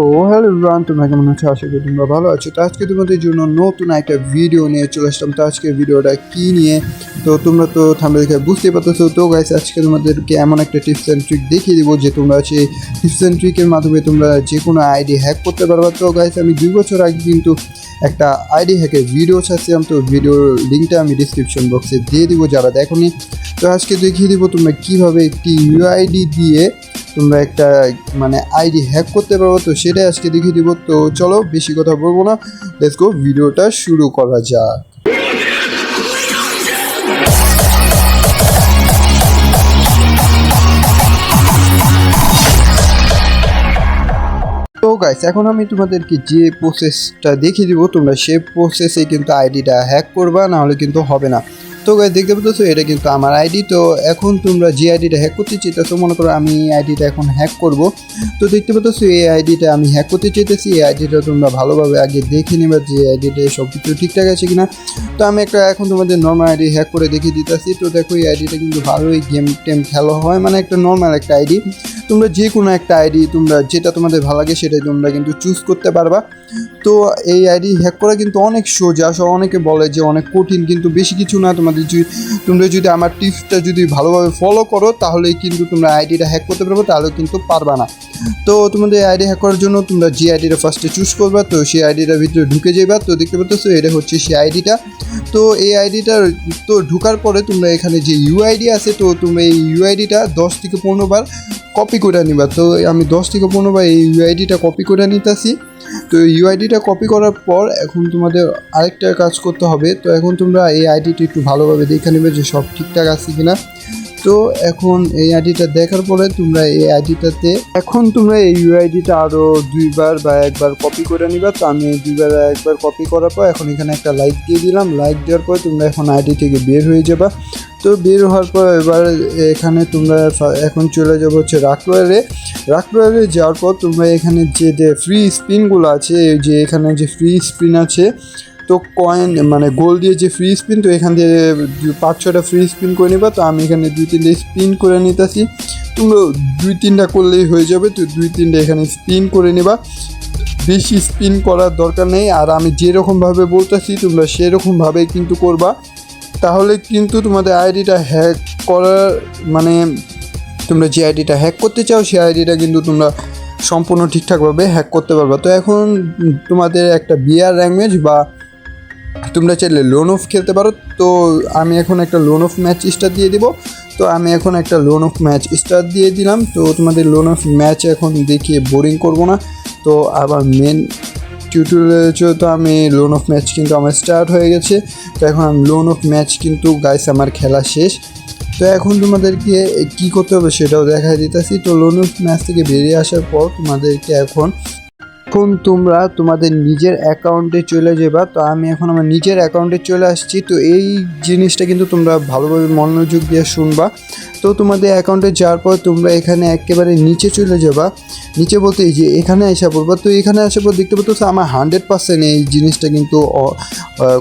ও hello run তোমরা কেমন আছো? আশা করি তোমরা ভালো আছো। তো আজকে তোমাদের জন্য নতুন একটা ভিডিও নিয়ে চলে আসলাম। তো আজকে ভিডিওটা কি নিয়ে? তো তোমরা তো থামলে দেখে বুঝতে পারতেছো। তো গাইস আজকে তোমাদেরকে এমন একটা টিপস অ্যান্ড ট্রিক দেখিয়ে দিব যে তোমরা সেই টিপস অ্যান্ড ট্রিকের মাধ্যমে তোমরা যে কোনো আইডি হ্যাক করতে পারবে। তো গাইস আমি দুই বছর আগে কিন্তু একটা আইডি হ্যাকের ভিডিও ছাড়ছিলাম। তো ভিডিওর লিঙ্কটা আমি ডিসক্রিপশন বক্সে দিয়ে দিব যারা দেখোনি। তো আজকে দেখিয়ে দিব তোমরা কীভাবে একটি ইউআইডি দিয়ে তোমরা একটা মানে আইডি হ্যাক করতে পারব তো সেটাই আজকে দেখিয়ে দিব। তো চলো, বেশি কথা বলব না। লেটস গো ভিডিওটা শুরু করা যাক। তো গাইস এখন আমি তোমাদেরকে যে প্রসেসটা দেখিয়ে দিব, তোমরা সেই প্রসেসে কিন্তু আইডিটা হ্যাক করবা না হলে কিন্তু হবে না। তো গাইস দেখতে পাচ্ছ এটা কিন্তু আমার আইডি তো এখন তোমরা যে আইডিটা হ্যাক করতে চাইতেছো মনে করো আমি এই আইডিটা এখন হ্যাক করব। তো দেখতে পাচ্ছ এই আইডিটা আমি হ্যাক করতে চাইতেছি, এই আইডিটা তোমরা ভালোভাবে আগে দেখে নেবে যে আইডিটা সব কিছু ঠিকঠাক আছে কিনা। তো আমি একটা এখন তোমাদের নর্মাল আইডি হ্যাক করে দেখিয়ে দিতেছি, তো দেখো এই আইডিটা কিন্তু ভালোই গেম টেম খেলা হয় মানে একটা নর্মাল একটা আইডি তোমরা যে কোনো একটা আইডি তোমরা যেটা তোমাদের ভালো লাগে সেটাই তোমরা কিন্তু চুজ করতে পারবা। তো এই আইডি হ্যাক করা কিন্তু অনেক সোজা। সো অনেকে বলে যে অনেক কঠিন, কিন্তু বেশি কিছু না। তোমাদের যদি, তোমরা যদি আমার টিপসটা যদি ভালোভাবে ফলো করো তাহলে কিন্তু তোমরা আইডিটা হ্যাক করতে পারবে তাহলে কিন্তু পারবা না। তো তোমাদের আইডি হ্যাক করার জন্য তোমরা যে আইডিটা ফার্স্টে চুজ করবা, তো সেই আইডিটার ভিতরে ঢুকে যাবা তো দেখতে পাচ্ছ, এটা হচ্ছে সেই আইডিটা তো এই আইডিটা তো ঢুকার পরে তোমরা এখানে যে ইউআইডি আছে, তো তুমি এই ইউআইডিটা দশ থেকে পনেরো বার কপি করে নিবা। তো আমি দশ থেকে পনেরো বার এই ইউআইডিটা কপি করে নিতেছি। তো ইউআইডিটা কপি করার পর এখন তোমাদের আরেকটা কাজ করতে হবে। তো এখন তোমরা এই আইডিটি একটু ভালোভাবে দেখে নেবে যে সব ঠিকঠাক আছে কিনা। তো এখন এই আইডিটা দেখার পরে তোমরা এই আইডিটাতে এখন তোমরা এই ইউআইডিটা আরও দুইবার বা একবার কপি করে নিবা। তো আমি দুইবার একবার কপি করার পর এখন এখানে একটা লাইক দিয়ে দিলাম। লাইক দেওয়ার পর তোমরা এখন আইডি থেকে বের হয়ে যাবা। তো বের হওয়ার পর এবার এখানে তোমরা এখন চলে যাব হচ্ছে রাকরোয়ারে রাকরোয়ারে যাওয়ার পর তোমরা এখানে যে ফ্রি স্পিনগুলো আছে যে এখানে যে ফ্রি স্পিন আছে তো কয়েন মানে গোল দিয়ে যে ফ্রি স্পিন তো এখান দিয়ে পাঁচ ছটা ফ্রি স্পিন করে নিবা। তো আমি এখানে দুই তিনটে স্পিন করে নিতেছি। তোমরা দুই তিনটা করলেই হয়ে যাবে। তো দুই তিনটে এখানে স্পিন করে নেবা। বেশি স্পিন করার দরকার নেই। আর আমি যেরকমভাবে বলতেছি, তোমরা সেরকমভাবে কিন্তু করবা। তাহলে কিন্তু তোমাদের আইডিটা হ্যাক করার মানে তোমরা যে আইডিটা হ্যাক করতে চাও সেই আইডিটা কিন্তু তোমরা সম্পূর্ণ ঠিকঠাকভাবে হ্যাক করতে পারবে। তো এখন তোমাদের একটা বিয়ার ল্যাঙ্গুয়েজ বা তোমরা চাইলে লোন অফ খেলতে পারো। তো আমি এখন একটা লোন অফ ম্যাচ স্টার দিয়ে দিব। তো আমি এখন একটা লোন অফ ম্যাচ স্টার দিয়ে দিলাম। তো তোমাদের লোন অফ ম্যাচ এখন দেখিয়ে বোরিং করব না। তো আবার মেন টিউটোরিয়াল তো আমি লোন অফ ম্যাচ কিন্তু আমার স্টার্ট হয়ে গেছে। তো এখন আমি লোন অফ ম্যাচ কিন্তু গাইস আমার খেলা শেষ। তো এখন তোমাদেরকে কি করতে হবে সেটাও দেখা দিতেছি। তো লোন অফ ম্যাচ থেকে বেরিয়ে আসার পর তোমাদেরকে এখন এখন তোমরা তোমাদের নিজের অ্যাকাউন্টে চলে যাবা। তো আমি এখন আমার নিজের অ্যাকাউন্টে চলে আসছি। তো এই জিনিসটা কিন্তু তোমরা ভালোভাবে মনোযোগ দিয়ে শুনবা। তো তোমাদের অ্যাকাউন্টে যাওয়ার পর তোমরা এখানে একেবারে নিচে চলে যাবা। নিচে বলতে এই যে এখানে এসে পড়বা। তো এখানে আসার পর দেখতে পাচ্ছ আমার হান্ড্রেড পার্সেন্ট এই জিনিসটা কিন্তু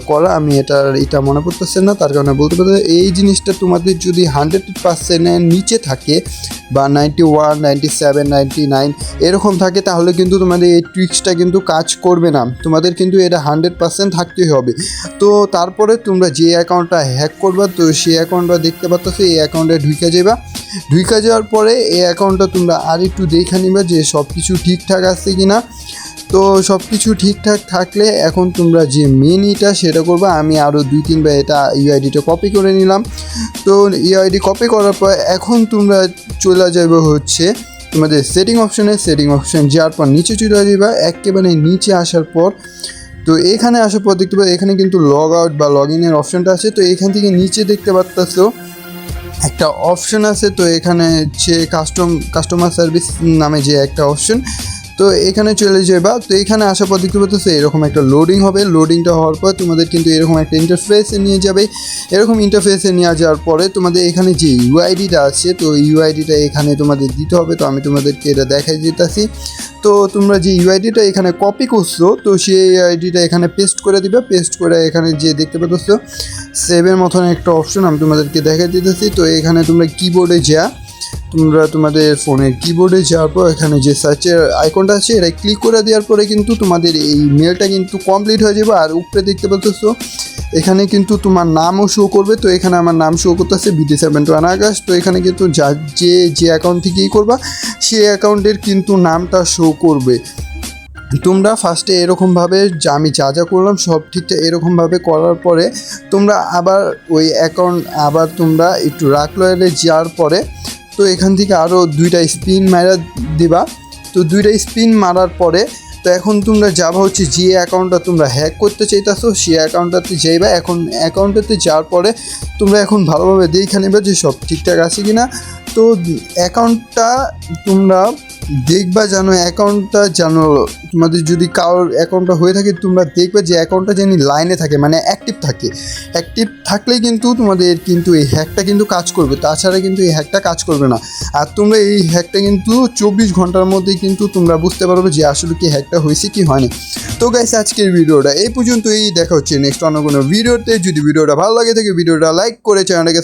করা। আমি এটা এটা মনে পড়তেছে না। তার কারণে বলতে পারতে এই জিনিসটা তোমাদের যদি হান্ড্রেড পার্সেন্টের নিচে থাকে বা ninety one ninety seven ninety nine এরকম থাকে, তাহলে কিন্তু তোমাদের এই ট্রিক্সটা কিন্তু কাজ করবে না। তোমাদের কিন্তু এটা হান্ড্রেড পার্সেন্ট থাকতেই হবে। তো তারপরে তোমরা যে অ্যাকাউন্টটা হ্যাক করবা, তো সেই অ্যাকাউন্টটা দেখতে পাচ্ছ এই অ্যাকাউন্টে ঢুকে যাবা ঢুকে যাওয়ার পরে এই অ্যাকাউন্টটা তোমরা আর একটু দেখে নিবা যে সব কিছু ঠিকঠাক আছে কি না তো সব কিছু ঠিকঠাক থাকলে এখন তোমরা যে মেন ইটা সেটা করবে। আমি আরও দুই তিনবার এটা ইউআইডিটা কপি করে নিলাম। তো ইউআইডি কপি করার পর এখন তোমরা চলে যাবে হচ্ছে তোমাদের সেটিং অপশনে সেটিং অপশন যাওয়ার পর নিচে চলে যাবে একেবারে নিচে আসার পর, তো এখানে আসার পর দেখতে পাবে এখানে কিন্তু লগ আউট বা লগ ইনের অপশনটা আছে, তো এখান থেকে নিচে দেখতে পারতাছ, একটা অপশন আছে, তো এখানে হচ্ছে কাস্টম কাস্টমার সার্ভিস নামে যে একটা অপশন তো এখানে চলে যাবা তো এখানে আসার পর দেখতে পাচ্ছ এরকম একটা লোডিং হবে। লোডিংটা হওয়ার পর তোমাদের কিন্তু এরকম একটা ইন্টারফেসে নিয়ে যাবে। এরকম ইন্টারফেসে নিয়ে যাওয়ার পরে তোমাদের এখানে যে ইউআইডিটা আছে, তো ইউআইডিটা এখানে তোমাদের দিতে হবে। তো আমি তোমাদেরকে এটা দেখাই দিতেছি। তো তোমরা যে ইউআইডিটা এখানে কপি করছ, তো সেই আইডিটা এখানে পেস্ট করে দিবে। পেস্ট করে এখানে যে দেখতে পাচ্ছ সেভের মতন একটা অপশন আমি তোমাদেরকে দেখাই দিতেছি। তো এখানে তোমরা কিবোর্ডে যা তোমরা তোমাদের ফোনের কিবোর্ডে যাওয়ার পর এখানে যে সার্চের আইকনটা আছে এটা ক্লিক করে দেওয়ার পরে কিন্তু তোমাদের এই মেলটা কিন্তু কমপ্লিট হয়ে যাবে। আর উপরে দেখতে পাচ্ছ, এখানে কিন্তু তোমার নামও শো করবে। তো এখানে আমার নাম শো করতেছে বিটি সেভেন টু আকাশ তো এখানে কিন্তু যা, যে যে অ্যাকাউন্ট থেকেই করবা সে অ্যাকাউন্টের কিন্তু নামটা শো করবে। তোমরা ফার্স্টে এরকমভাবে আমি যা যা করলাম, সব ঠিকঠাক এরকমভাবে করার পরে তোমরা আবার ওই অ্যাকাউন্ট আবার তোমরা একটু রাখলয়ারে যাওয়ার পরে তো এখান থেকে আরও দুইটা স্পিন মারা দিবা। তো দুইটা স্পিন মারার পরে, তো এখন তোমরা যাবা হচ্ছে যে অ্যাকাউন্টটা তোমরা হ্যাক করতে চাইতেছো, সেই অ্যাকাউন্টটাতে যাইবা। এখন অ্যাকাউন্টটাতে যাওয়ার পরে তোমরা এখন ভালোভাবে দেখে নেবে যে সব ঠিকঠাক আছে কি না তো অ্যাকাউন্টটা তোমরা দেখবা যেন অ্যাকাউন্টটা যেন তোমাদের যদি কারোর অ্যাকাউন্টটা হয়ে থাকে, তোমরা দেখবে যে অ্যাকাউন্টটা যেন লাইনে থাকে মানে অ্যাক্টিভ থাকে। অ্যাক্টিভ থাকলেই কিন্তু তোমাদের কিন্তু এই হ্যাকটা কিন্তু কাজ করবে। তাছাড়া কিন্তু এই হ্যাকটা কাজ করবে না। আর তোমরা এই হ্যাকটা কিন্তু চব্বিশ ঘণ্টার মধ্যেই কিন্তু তোমরা বুঝতে পারবে যে আসলে কি হ্যাকটা হয়েছে কি হয়নি। তো গাইস আজকের ভিডিওটা এই পর্যন্তই। দেখা হচ্ছে নেক্সট অন্য কোনো ভিডিওতে। যদি ভিডিওটা ভালো লাগে থাকে, ভিডিওটা লাইক করে চ্যানেলটাকে